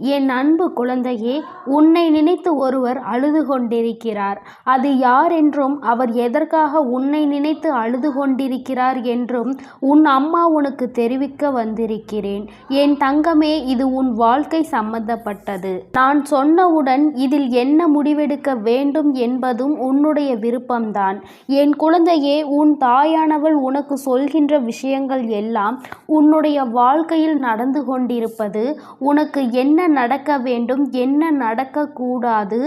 என் அன்பு குழந்தையே உன்னை நினைத்து ஒருவர் அழுது கொண்டிருக்கிறார். அது யார் என்றும் அவர் எதற்காக உன்னை நினைத்து அழுது கொண்டிருக்கிறார் என்றும் உன் அம்மா உனக்கு தெரிவிக்க வந்திருக்கிறேன். என் தங்கமே இது உன் வாழ்க்கை சம்பந்தப்பட்டது. நான் சொன்னவுடன் இதில் என்ன முடிவெடுக்க வேண்டும் என்பதும் உன்னுடைய விருப்பம்தான். என் குழந்தையே உன் தாயானவள் உனக்கு சொல்கின்ற விஷயங்கள் எல்லாம் உன்னுடைய வாழ்க்கையில் நடந்து கொண்டிருப்பது உனக்கு என்ன நடக்க வேண்டும் என்ன நடக்கக்கூடாது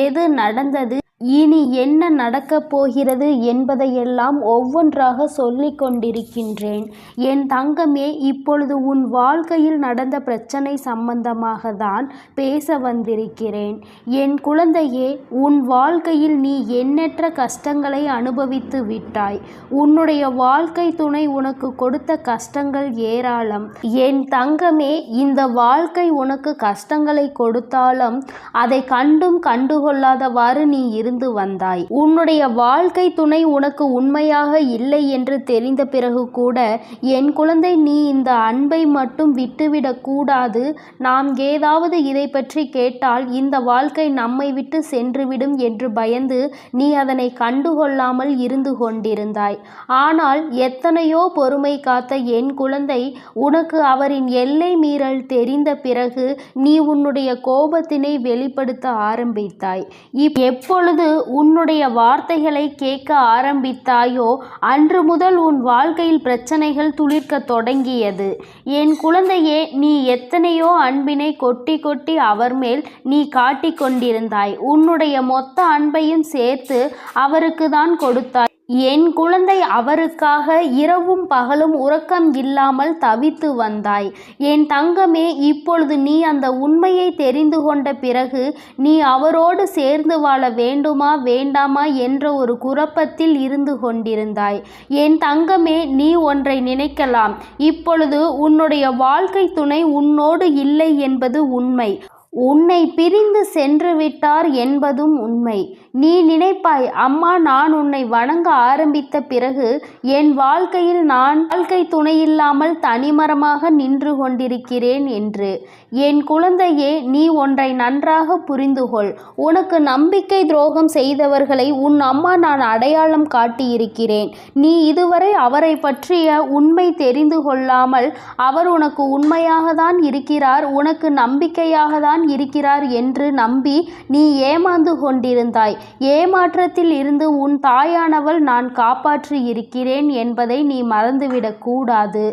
எது நடந்தது இனி என்ன நடக்கப் போகிறது என்பதையெல்லாம் ஒவ்வொன்றாக சொல்லிக் கொண்டிருக்கின்றேன். என் தங்கமே இப்பொழுது உன் வாழ்க்கையில் நடந்த பிரச்சனை சம்பந்தமாக தான் பேச வந்திருக்கிறேன். என் குழந்தையே உன் வாழ்க்கையில் நீ எண்ணற்ற கஷ்டங்களை அனுபவித்து விட்டாய். உன்னுடைய வாழ்க்கை துணை உனக்கு கொடுத்த கஷ்டங்கள் ஏராளம். என் தங்கமே இந்த வாழ்க்கை உனக்கு கஷ்டங்களை கொடுத்தாலும் அதை கண்டும் கண்டுகொள்ளாதவாறு நீ இருந்து வந்தாய். உன்னுடைய வாழ்க்கை துணை உனக்கு உண்மையாக இல்லை என்று தெரிந்த பிறகு கூட என் குழந்தை நீ இந்த அன்பை மட்டும் விட்டுவிடக் கூடாது. நாம் ஏதாவது இதை பற்றி கேட்டால் இந்த வாழ்க்கை நம்மை விட்டு சென்றுவிடும் என்று பயந்து நீ அதனை கண்டுகொள்ளாமல் இருந்து கொண்டிருந்தாய். ஆனால் எத்தனையோ பொறுமை காத்த என் குழந்தை உனக்கு அவரின் எல்லை மீறல் தெரிந்த பிறகு நீ உன்னுடைய கோபத்தினை வெளிப்படுத்த ஆரம்பித்தாய். இப் எப்பொழுது உன்னுடைய வார்த்தைகளை கேட்க ஆரம்பித்தாயோ அன்று முதல் உன் வாழ்க்கையில் பிரச்சனைகள் துளிர்க்க தொடங்கியது. என் குழந்தையே நீ எத்தனையோ அன்பினை கொட்டி கொட்டி அவர் மேல் நீ காட்டிக் கொண்டிருந்தாய். உன்னுடைய மொத்த அன்பையும் சேர்த்து அவருக்கு தான் கொடுத்தாய். என் குழந்தை அவருக்காக இரவும் பகலும் உறக்கம் இல்லாமல் தவித்து வந்தாய். என் தங்கமே இப்பொழுது நீ அந்த உண்மையை தெரிந்து கொண்ட பிறகு நீ அவரோடு சேர்ந்து வாழ வேண்டுமா வேண்டாமா என்ற ஒரு குழப்பத்தில் இருந்து கொண்டிருந்தாய். என் தங்கமே நீ ஒன்றை நினைக்கலாம். இப்பொழுது உன்னுடைய வாழ்க்கை துணை உன்னோடு இல்லை என்பது உண்மை. உன்னை பிரிந்து சென்று விட்டார் என்பதும் உண்மை. நீ நினைப்பாய் அம்மா நான் உன்னை வணங்க ஆரம்பித்த பிறகு என் வாழ்க்கையில் நான் வாழ்க்கை துணையில்லாமல் தனிமரமாக நின்று கொண்டிருக்கிறேன் என்று. என் குழந்தையே நீ ஒன்றை நன்றாக புரிந்துகொள். உனக்கு நம்பிக்கை துரோகம் செய்தவர்களை உன் அம்மா நான் அடையாளம் காட்டியிருக்கிறேன். நீ இதுவரை அவரை பற்றிய உண்மை தெரிந்து கொள்ளாமல் அவர் உனக்கு உண்மையாக தான் இருக்கிறார் உனக்கு நம்பிக்கையாக தான் இருக்கிறார் என்று நம்பி நீ ஏமாந்து கொண்டிருந்தாய். ஏமாற்றத்தில் இருந்து உன் தாயானவள் நான் காப்பாற்றி இருக்கிறேன் என்பதை நீ மறந்துவிடக்கூடாது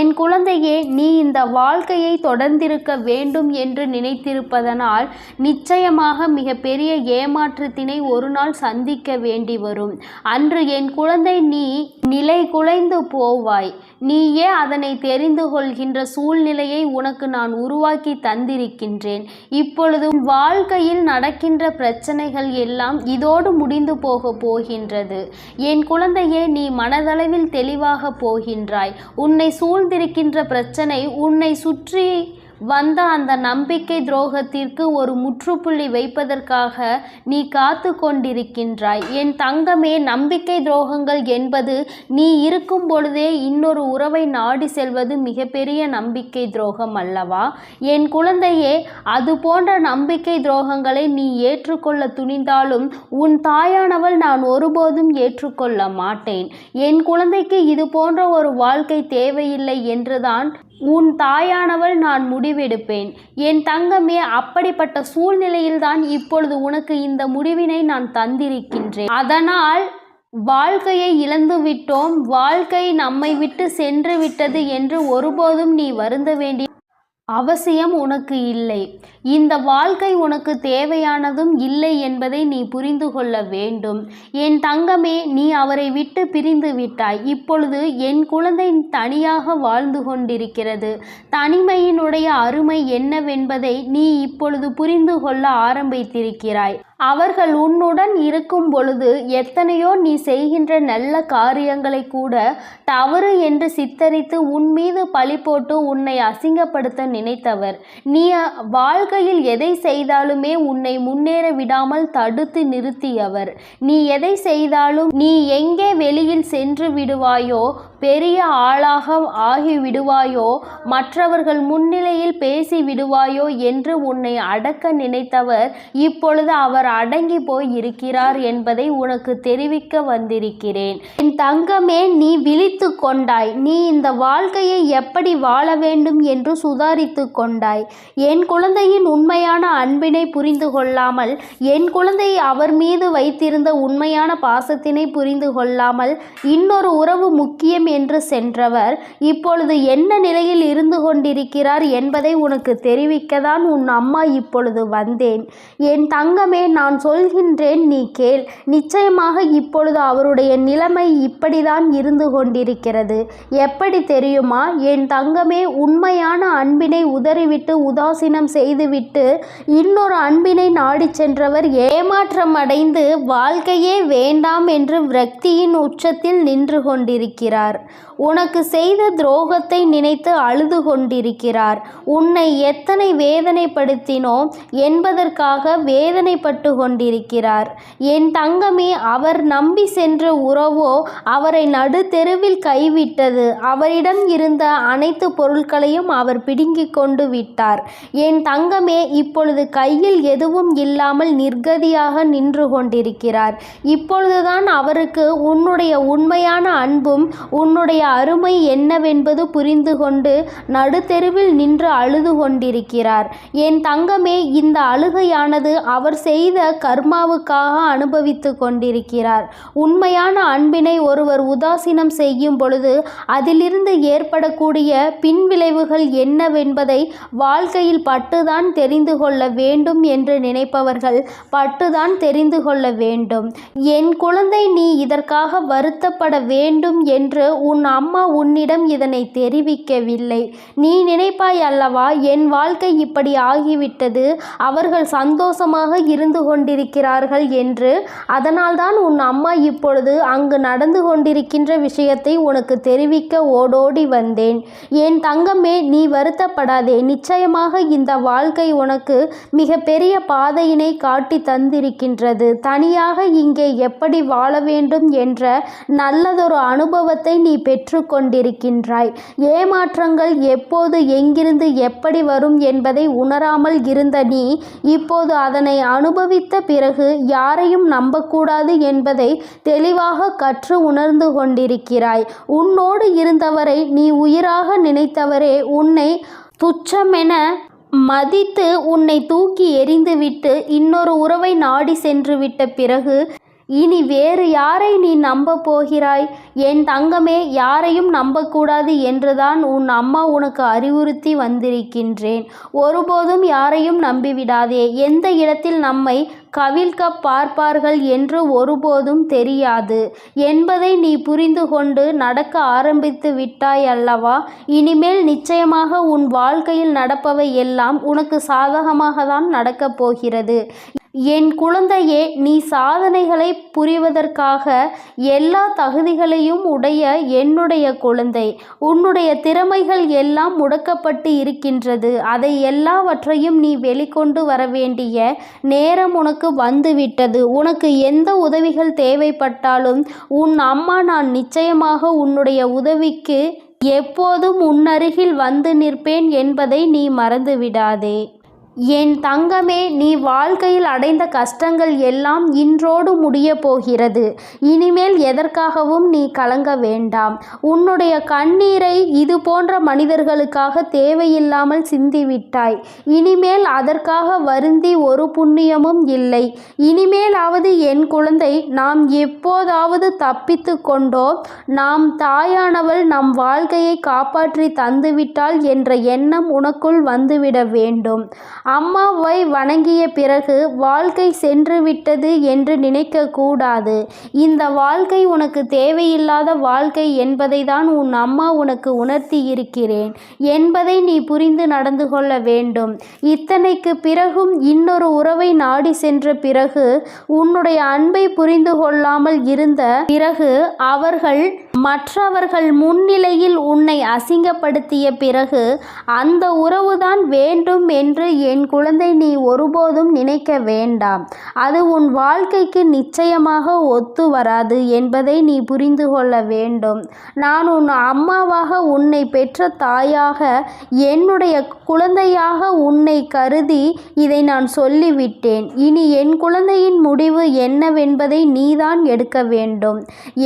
என் குழந்தையே நீ இந்த வாழ்க்கையை தொடர்ந்திருக்க வேண்டும் என்று நினைத்திருப்பதனால் நிச்சயமாக மிகப்பெரிய ஏமாற்றத்தினை ஒரு நாள் சந்திக்க வேண்டி வரும். அன்று என் குழந்தை நீ நிலை குலைந்து போவாய். நீயே அதனை தெரிந்து கொள்கின்ற சூழ்நிலையை உனக்கு நான் உருவாக்கி தந்திருக்கின்றேன். இப்பொழுது வாழ்க்கையில் நடக்கின்ற பிரச்சனைகள் எல்லாம் இதோடு முடிந்து போக போகின்றது. என் குழந்தையே நீ மனதளவில் தெளிவாக போகின்றாய். உன்னை சூழ்ந்திருக்கின்ற பிரச்சனை உன்னை சுற்றி வந்த அந்த நம்பிக்கை துரோகத்திற்கு ஒரு முற்றுப்புள்ளி வைப்பதற்காக நீ காத்து கொண்டிருக்கின்றாய். என் தங்கமே நம்பிக்கை துரோகங்கள் என்பது நீ இருக்கும் பொழுதே இன்னொரு உறவை நாடி செல்வது மிகப்பெரிய நம்பிக்கை துரோகம் அல்லவா? என் குழந்தையே அது போன்ற நம்பிக்கை துரோகங்களை நீ ஏற்றுக்கொள்ள துணிந்தாலும் உன் தாயானவள் நான் ஒருபோதும் ஏற்றுக்கொள்ள மாட்டேன். என் குழந்தைக்கு இது போன்ற ஒரு வாழ்க்கை தேவையில்லை என்றுதான் உன் தாயானவள் நான் முடிவெடுப்பேன். என் தங்கமே அப்படிப்பட்ட சூழ்நிலையில்தான் இப்பொழுது உனக்கு இந்த முடிவினை நான் தந்திருக்கின்றேன். அதனால் வாழ்க்கையை இழந்து விட்டோம். வாழ்க்கை நம்மை விட்டு சென்று விட்டது என்று ஒருபோதும் நீ வருந்த வேண்டிய அவசியம் உனக்கு இல்லை. இந்த வாழ்க்கை உனக்கு தேவையானதும் இல்லை என்பதை நீ புரிந்து கொள்ள வேண்டும். என் தங்கமே நீ அவரை விட்டு பிரிந்து விட்டாய். இப்பொழுது என் குழந்தை தனியாக வாழ்ந்து கொண்டிருக்கிறது. தனிமையினுடைய அருமை என்னவென்பதை நீ இப்பொழுது புரிந்து கொள்ள ஆரம்பித்திருக்கிறாய். அவர்கள் உன்னுடன் இருக்கும் பொழுது எத்தனையோ நீ செய்கின்ற நல்ல காரியங்களை கூட தவறு என்று சித்தரித்து உன் மீது பழி போட்டு உன்னை அசிங்கப்படுத்த நினைத்தவர். நீ வாழ்க்கையில் எதை செய்தாலுமே உன்னை முன்னேற விடாமல் தடுத்து நிறுத்தியவர். நீ எதை செய்தாலும் நீ எங்கே வெளியில் சென்று விடுவாயோ பெரிய ஆளாக ஆகிவிடுவாயோ? மற்றவர்கள் முன்னிலையில் பேசி விடுவாயோ என்று உன்னை அடக்க நினைத்தவர் இப்பொழுது அவர் அடங்கி போய் இருக்கிறார் என்பதை உனக்கு தெரிவிக்க வந்திருக்கிறேன். என் தங்கமே நீ விழித்து கொண்டாய். நீ இந்த வாழ்க்கையை எப்படி வாழ வேண்டும் என்று சுதாரித்து கொண்டாய். என் குழந்தையின் உண்மையான அன்பினை புரிந்து கொள்ளாமல் என் குழந்தை அவர் மீது வைத்திருந்த உண்மையான பாசத்தினை புரிந்து கொள்ளாமல் இன்னொரு உறவு முக்கியம் என்று சென்றவர் இப்பொழுது என்ன நிலையில் இருந்து கொண்டிருக்கிறார் என்பதை உனக்கு தெரிவிக்கதான் உன் அம்மா இப்பொழுது வந்தேன். என் தங்கமே நான் சொல்கின்றேன் நீ கேள். நிச்சயமாக இப்பொழுது அவருடைய நிலைமை இப்படிதான் இருந்து கொண்டிருக்கிறது. எப்படி தெரியுமா? என் தங்கமே உண்மையான அன்பினை உதறிவிட்டு உதாசீனம் செய்துவிட்டு இன்னொரு அன்பினை நாடிச் சென்றவர் ஏமாற்றம் அடைந்து வாழ்க்கையே வேண்டாம் என்று விரக்தியின் உச்சத்தில் நின்று கொண்டிருக்கிறார். உனக்கு செய்த துரோகத்தை நினைத்து அழுது கொண்டிருக்கிறார் உன்னை எத்தனை வேதனைப்படுத்தினோ என்பதற்காக வேதனைப்பட்டு கொண்டிருக்கிறார் என் தங்கமே அவர் நம்பி சென்ற உறவோ அவரை நடுத்தெருவில் கைவிட்டது. அவரிடம் இருந்த அனைத்து பொருட்களையும் அவர் பிடுங்கிக் கொண்டு விட்டார். என் தங்கமே இப்பொழுது கையில் எதுவும் இல்லாமல் நிர்கதியாக நின்று கொண்டிருக்கிறார். இப்பொழுதுதான் அவருக்கு உன்னுடைய உண்மையான அன்பும் உன்னுடைய அருமை என்னவென்பது புரிந்து கொண்டு நடுத்தெருவில் நின்று அழுது கொண்டிருக்கிறார் என் தங்கமே இந்த அழுகையானது அவர் செய்த கர்மாவுக்காக அனுபவித்து கொண்டிருக்கிறார். உண்மையான அன்பினை ஒருவர் உதாசீனம் செய்யும் பொழுது அதிலிருந்து ஏற்படக்கூடிய பின்விளைவுகள் என்னவென்பதை வாழ்க்கையில் பட்டுதான் தெரிந்து கொள்ள வேண்டும் என்று நினைப்பவர்கள் பட்டுதான் தெரிந்து கொள்ள வேண்டும். என் குழந்தை நீ இதற்காக வருத்தப்பட வேண்டும் என்று உன் அம்மா உன்னிடம் இதனை தெரிவிக்கவில்லை. நீ நினைப்பாய் அல்லவா என் வாழ்க்கை இப்படி ஆகிவிட்டது அவர்கள் சந்தோஷமாக இருந்து கொண்டிருக்கிறார்கள் என்று. அதனால்தான் உன் அம்மா இப்பொழுது அங்கு நடந்து கொண்டிருக்கின்ற விஷயத்தை உனக்கு தெரிவிக்க ஓடோடி வந்தேன். என் தங்கமே நீ வருத்தப்படாதே. நிச்சயமாக இந்த வாழ்க்கை உனக்கு மிக பெரிய பாதையினை காட்டி தந்திருக்கின்றது. தனியாக இங்கே எப்படி வாழ வேண்டும் என்ற நல்லதொரு அனுபவத்தை நீ பெற்றுக்கொண்டிருக்கின்றாய். ஏமாற்றங்கள் எப்போது எங்கிருந்து எப்படி வரும் என்பதை உணராமல் இருந்த நீ இப்போது அதனை அனுபவித்த பிறகு யாரையும் நம்பக்கூடாது என்பதை தெளிவாக கற்று உணர்ந்து கொண்டிருக்கிறாய். உன்னோடு இருந்தவரை நீ உயிராக நினைத்தவரே உன்னை துச்சமென மதித்து உன்னை தூக்கி எறிந்துவிட்டு இன்னொரு உறவை நாடி சென்று விட்ட பிறகு இனி வேறு யாரை நீ நம்ப போகிறாய்? என் தங்கமே யாரையும் நம்பக்கூடாது என்றுதான் உன் அம்மா உனக்கு அறிவுறுத்தி வந்திருக்கின்றேன். ஒருபோதும் யாரையும் நம்பிவிடாதே. எந்த இடத்தில் நம்மை கவிழ்க்க பார்ப்பார்கள் என்று ஒருபோதும் தெரியாது. என்பதை நீ புரிந்து கொண்டு நடக்க ஆரம்பித்து விட்டாய் அல்லவா? இனிமேல் நிச்சயமாக உன் வாழ்க்கையில் நடப்பவை எல்லாம் உனக்கு சாதகமாக தான் நடக்கப் போகிறது. என் குழந்தையே நீ சாதனைகளை புரிவதற்காக எல்லா தகுதிகளையும் உடைய என்னுடைய குழந்தை. உன்னுடைய திறமைகள் எல்லாம் முடக்கப்பட்டு இருக்கின்றது. அதை எல்லாவற்றையும் நீ வெளிக்கொண்டு வர வேண்டிய நேரம் உனக்கு வந்துவிட்டது. உனக்கு எந்த உதவிகள் தேவைப்பட்டாலும் உன் அம்மா நான் நிச்சயமாக உன்னுடைய உதவிக்கு எப்போதும் உன்னருகில் வந்து நிற்பேன் என்பதை நீ மறந்துவிடாதே. என் தங்கமே நீ வாழ்க்கையில் அடைந்த கஷ்டங்கள் எல்லாம் இன்றோடு முடிய போகிறது இனிமேல் எதற்காகவும் நீ கலங்க வேண்டாம். உன்னுடைய கண்ணீரை இது போன்ற மனிதர்களுக்காக தேவையில்லாமல் சிந்திவிட்டாய். இனிமேல் அதற்காக வருந்தி ஒரு புண்ணியமும் இல்லை. இனிமேலாவது என் குழந்தை நாம் எப்போதாவது தப்பித்து கொண்டோ நாம் தாயானவள் நம் வாழ்க்கையை காப்பாற்றி தந்துவிட்டாள் என்ற எண்ணம் உனக்குள் வந்துவிட வேண்டும். அம்மாவை வணங்கிய பிறகு வாழ்க்கை சென்று விட்டது என்று நினைக்கக்கூடாது. இந்த வாழ்க்கை உனக்கு தேவையில்லாத வாழ்க்கை என்பதை தான் உன் அம்மா உனக்கு உணர்த்தி இருக்கிறேன் என்பதை நீ புரிந்து நடந்து கொள்ள வேண்டும். இத்தனைக்கு பிறகும் இன்னொரு உறவை நாடி சென்ற பிறகு உன்னுடைய அன்பை புரிந்து கொள்ளாமல் இருந்த பிறகு அவர்கள் மற்றவர்கள் முன்னிலையில் உன்னை அசிங்கப்படுத்திய பிறகு அந்த உறவுதான் வேண்டும் என்று என் குழந்தை நீ ஒருபோதும் நினைக்க வேண்டாம். அது உன் வாழ்க்கைக்கு நிச்சயமாக ஒத்து வராது என்பதை நீ புரிந்து கொள்ள வேண்டும். நான் உன் அம்மாவாக உன்னை பெற்ற தாயாக என்னுடைய குழந்தையாக உன்னை கருதி இதை நான் சொல்லிவிட்டேன். இனி என் குழந்தையின் முடிவு என்னவென்பதை நீதான் எடுக்க வேண்டும்.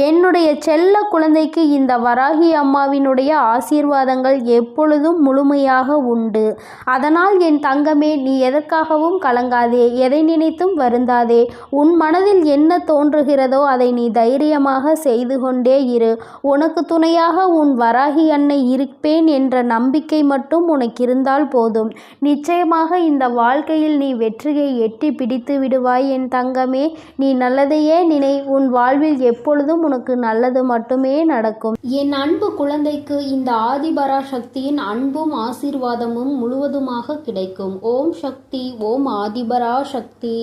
என்னுடைய செல்ல குழந்தைக்கு இந்த வராகி அம்மாவினுடைய ஆசீர்வாதங்கள் எப்பொழுதும் முழுமையாக உண்டு. அதனால் என் தங்கமே நீ எதற்காகவும் கலங்காதே எதை நினைத்தும் வருந்தாதே. உன் மனதில் என்ன தோன்றுகிறதோ அதை நீ தைரியமாக செய்து கொண்டே இரு. உனக்கு துணையாக உன் வராகி அன்னை இருப்பேன் என்ற நம்பிக்கை மட்டும் உனக்கு இருந்தால் போதும். நிச்சயமாக இந்த வாழ்க்கையில் நீ வெற்றியை எட்டி பிடித்து விடுவாய். என் தங்கமே நீ நல்லதையே நினை. உன் வாழ்வில் எப்பொழுதும் உனக்கு நல்லது மட்டுமே நடக்கும். என் அன்பு குழந்தைக்கு இந்த ஆதிபரா சக்தியின் அன்பும் ஆசீர்வாதமும் முழுவதுமாக கிடைக்கும். ஓம் சக்தி ஓம் ஆதிபரா சக்தி